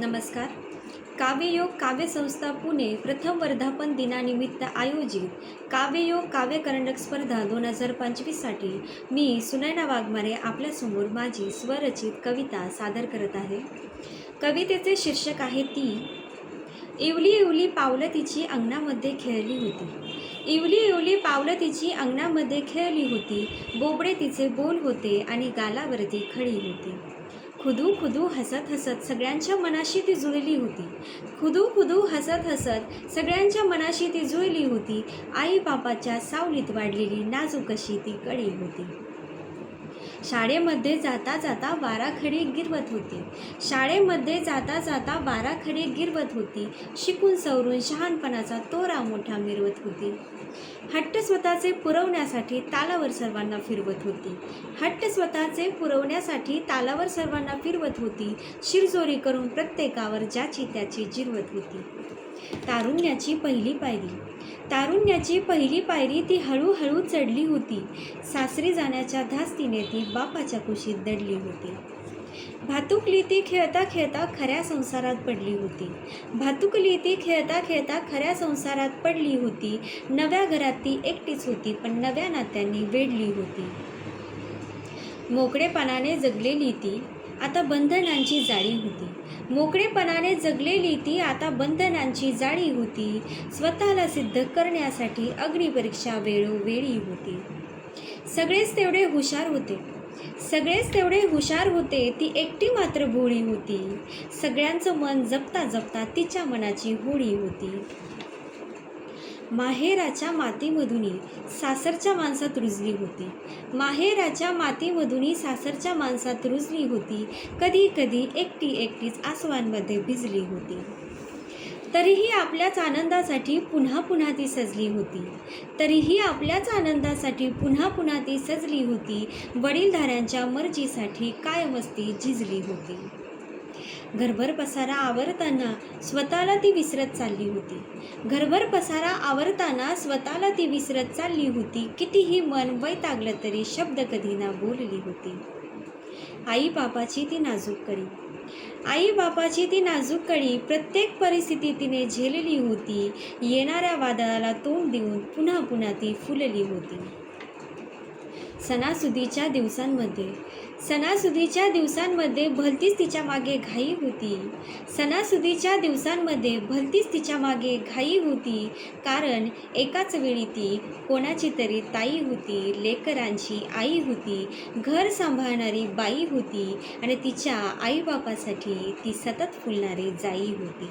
नमस्कार. काव्ययोग काव्यसंस्था पुणे प्रथम वर्धापन दिनानिमित्त आयोजित काव्ययोग काव्य करंडक स्पर्धा दोन हजार पंचवीससाठी मी सुनैना वाघमारे आपल्यासमोर माझी स्वरचित कविता सादर करत आहे. कवितेचे शीर्षक आहे ती इवली इवली पावलं तिची अंगणामध्ये खेळली होती. इवली इवली पावलं तिची अंगणामध्ये खेळली होती. बोबडे तिचे बोल होते आणि गालावरती खळी होती. खुदू खुदू हसत हसत सगळ्यांच्या मनाशी ती जुळली होती. खुदू खुदू हसत हसत सगळ्यांच्या मनाशी ती जुळली होती. आई बापाच्या सावलीत वाढलेली नाजूक अशी ती कळी होती. शाळेमध्ये जाता जाता बारा गिरवत होती. शाळेमध्ये जाता जाता बाराखडी गिरवत होती. शिकून सवरून शहाणपणाचा तोरा मोठा मिरवत होती. हट्ट स्वतःचे पुरवण्यासाठी तालावर सर्वांना फिरवत होती. हट्ट स्वतःचे पुरवण्यासाठी तालावर सर्वांना फिरवत होती. शिरजोरी करून प्रत्येकावर ज्याची त्याची जिरवत होती. तारुण्याची पहिली पायरी. तारुण्याची पहिली पायरी ती हळूहळू चढली होती. सासरी जाण्याच्या धास्तीने ती बापाच्या कुशीत दडली होती. भातुकली ती खेळता खेळता खऱ्या संसारात पडली होती. भातुकली ती खेळता खेळता खऱ्या संसारात पडली होती. नव्या घरात ती एकटीच होती पण नव्या नात्यांनी वेढली होती. मोकळेपणाने जगलेली ती आता बंधनांची जाळी होती. मोकळेपणाने जगलेली ती आता बंधनांची जाळी होती. स्वतःला सिद्ध करण्यासाठी अग्निपरीक्षा वेळोवेळी होती. सगळेच तेवढे हुशार होते. सगळेच तेवढे हुशार होते ती एकटी मात्र भोळी होती. सगळ्यांचं मन जपता जपता तिच्या मनाची होळी होती. माहेराच्या मातीमधुनी सासरच्या माणसात रुजली होती. माहेराच्या मातीमधुनी सासरच्या माणसात रुजली होती. कधी कधी एकटी एकटीच आसवांमध्ये भिजली होती. तरीही आपल्याच आनंदासाठी पुन्हा पुन्हा ती सजली होती. तरीही आपल्याच आनंदासाठी पुन्हा पुन्हा ती सजली होती. वडीलधाऱ्यांच्या मर्जीसाठी काय ती झिजली होती. घरभर पसारा आवरताना स्वतःला ती विसरत चालली होती. घरभर पसारा आवरताना स्वतःला ती विसरत चालली होती. कितीही मन वैतागलं तरी शब्द कधी ना बोलली होती. आई बापाची ती नाजूक कडी. आई बापाची ती नाजूक कळी प्रत्येक परिस्थिती तिने झेलली होती. येणाऱ्या वादळाला तोंड देऊन पुन्हा पुन्हा ती फुलली होती. सणासुदीच्या दिवसांमध्ये. सणासुदीच्या दिवसांमध्ये भलतीच तिच्यामागे घाई होती. सणासुदीच्या दिवसांमध्ये भलतीच तिच्यामागे घाई होती. कारण एकाच वेळी ती कोणाची तरी ताई होती लेकरांची आई होती घर सांभाळणारी बाई होती आणि तिच्या आईबापासाठी ती सतत फुलणारी जाई होती.